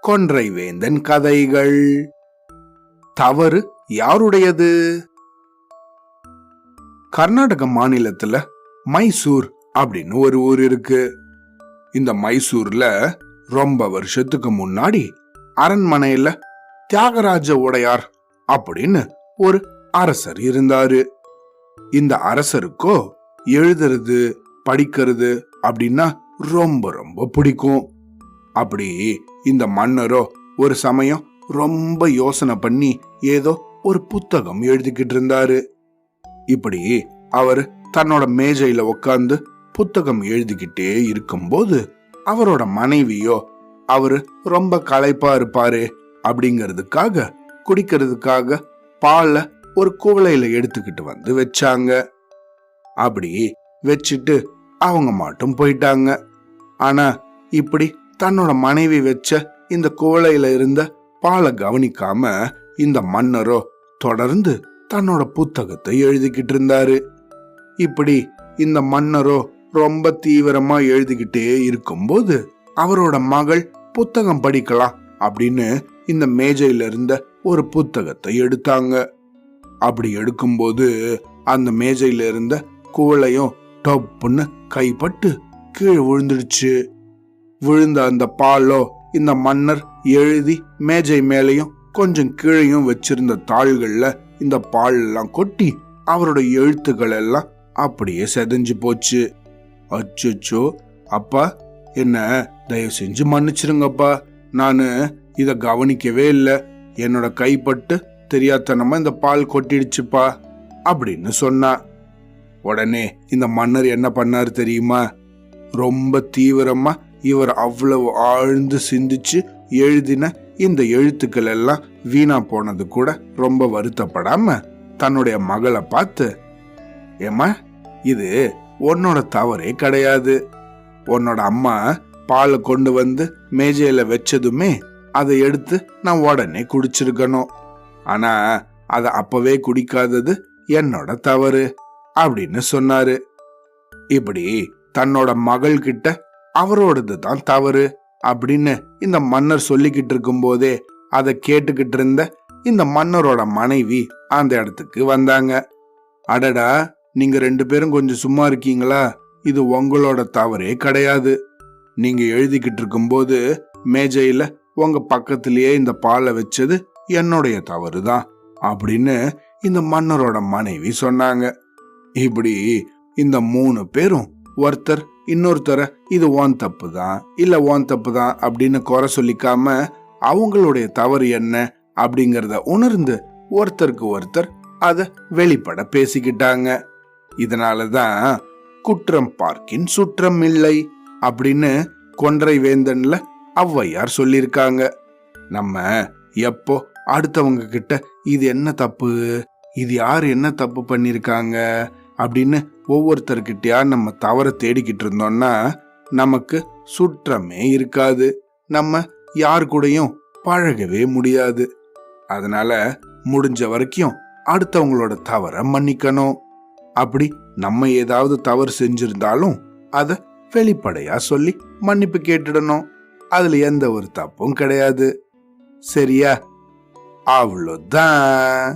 கொன்றை வேந்தன் கதைகள். தவறு யாருடையது? கர்நாடக மாநிலத்துல மைசூர் அப்படின்னு ஒரு ஊர் இருக்கு. இந்த மைசூர்ல ரொம்ப வருஷத்துக்கு முன்னாடி அரண்மனையில தியாகராஜ உடையார் அப்படின்னு ஒரு அரசர் இருந்தாரு. இந்த அரசருக்கோ எழுதுறது படிக்கிறது அப்படின்னா ரொம்ப ரொம்ப பிடிக்கும். அப்படி இந்த மன்னரோ ஒரு சமயம் ரொம்ப யோசனை பண்ணி ஏதோ ஒரு புத்தகம் எழுதிக்கிட்டு இருந்தாரு. இப்படி அவர் தன்னோட மேஜையில உட்கார்ந்து புத்தகம் எழுதிக்கிட்டே இருக்கும்போது அவரோட மனைவியோ அவரு ரொம்ப களைப்பா இருப்பாரு அப்படிங்கிறதுக்காக குடிக்கிறதுக்காக பாலை ஒரு குவளையில எடுத்துக்கிட்டு வந்து வச்சாங்க. அப்படி வச்சுட்டு அவங்க மட்டும் போயிட்டாங்க. ஆனா இப்படி தன்னோட மனைவி வச்ச இந்த குவளையில இருந்த பாலை கவனிக்காம இந்த மன்னரோ தொடர்ந்து தன்னோட புத்தகத்தை எழுதிக்கிட்டு இருந்தாரு. இப்படி இந்த மன்னரோ ரொம்ப தீவிரமா எழுதிக்கிட்டே இருக்கும்போது அவரோட மகள் புத்தகம் படிக்கலாம் அப்படின்னு இந்த மேஜையில இருந்த ஒரு புத்தகத்தை எடுத்தாங்க. அப்படி எடுக்கும்போது அந்த மேஜையில இருந்த குவளையும் டப்புன்னு கைப்பட்டு கீழே விழுந்துடுச்சு. விழுந்த அந்த பாலோ இந்த மன்னர் எழுதி மேஜை மேலையும் கொஞ்சம் கீழையும் வச்சிருந்த தாள்கள்ல இந்த பால் எல்லாம் கொட்டி அவரோட எழுத்துக்கள் எல்லாம் அப்படியே செதஞ்சு போச்சு. அச்சோ அப்பா என்ன தயவு செஞ்சு மன்னிச்சிருங்கப்பா. நானு இத கவனிக்கவே இல்லை. என்னோட கைப்பட்டு தெரியாதனமா இந்த பால் கொட்டிடுச்சுப்பா அப்படின்னு சொன்னா. உடனே இந்த மன்னர் என்ன பண்ணாரு தெரியுமா? ரொம்ப தீவிரமா இவர் அவ்வளவு ஆழ்ந்து சிந்திச்சு எழுதின இந்த எழுத்துக்கள் எல்லாம் வீணா போனது கூட ரொம்ப வருத்தப்படாம தன்னுடைய மகளை பார்த்து ஏம்மா இது உன்னோட தவறே கிடையாது. உன்னோட அம்மா பாலை கொண்டு வந்து மேஜையில வச்சதுமே அதை எடுத்து நான் உடனே குடிச்சிருக்கணும். ஆனா அதை அப்பவே குடிக்காதது என்னோட தவறு அப்படின்னு சொன்னாரு. இப்படி தன்னோட மகள் கிட்ட அவரோடது தான் தவறு அப்படின்னு இந்த மன்னர் சொல்லிக்கிட்டு இருக்கும் போதே அதை கேட்டுக்கிட்டு இருந்த இந்த மன்னரோட மனைவி அந்த இடத்துக்கு வந்தாங்க. அடடா நீங்க ரெண்டு பேரும் கொஞ்சம் சும்மா இருக்கீங்களா? இது உங்களோட தவறே கிடையாது. நீங்க எழுதிக்கிட்டு இருக்கும்போது மேஜையில உங்க பக்கத்திலேயே இந்த பாலை வச்சது என்னுடைய தவறு தான் அப்படின்னு இந்த மன்னரோட மனைவி சொன்னாங்க. இப்படி இந்த மூணு பேரும் ஒருத்தர் இன்னொருத்தரை இது ஓன் தப்பு தான் இல்லை ஓன் தப்பு தான் அப்படின்னு குறை சொல்லிக்காம அவங்களுடைய தவறு என்ன? அப்படிங்கிறத உணர்ந்து ஒருத்தருக்கு ஒருத்தர் அதை வெளிப்பட பேசிக்கிட்டாங்க. இதனாலதான் குற்றம் பார்க்கின் சுற்றம் இல்லை அப்படின்னு கொன்றை வேந்தன்ல ஔவையார் சொல்லியிருக்காங்க. நம்ம எப்போ அடுத்தவங்க கிட்ட இது என்ன தப்பு? இது யார் என்ன தப்பு பண்ணியிருக்காங்க? அப்படின்னு ஒவ்வொருத்தர்கிட்டயா நம்ம தவற தேடிக்கிட்டு இருந்தோம்னா நமக்கு சுற்றமே இருக்காது. நம்ம யார் கூடயும் பழகவே முடியாது. அதனால முடிஞ்ச வரைக்கும் அடுத்தவங்களோட தவற மன்னிக்கணும். அப்படி நம்ம ஏதாவது தவறு செஞ்சிருந்தாலும் அதை வெளிப்படையா சொல்லி மன்னிப்பு கேட்டுடணும். அதுல எந்த ஒரு தப்பும் கிடையாது. சரியா? அவ்வளோதான்.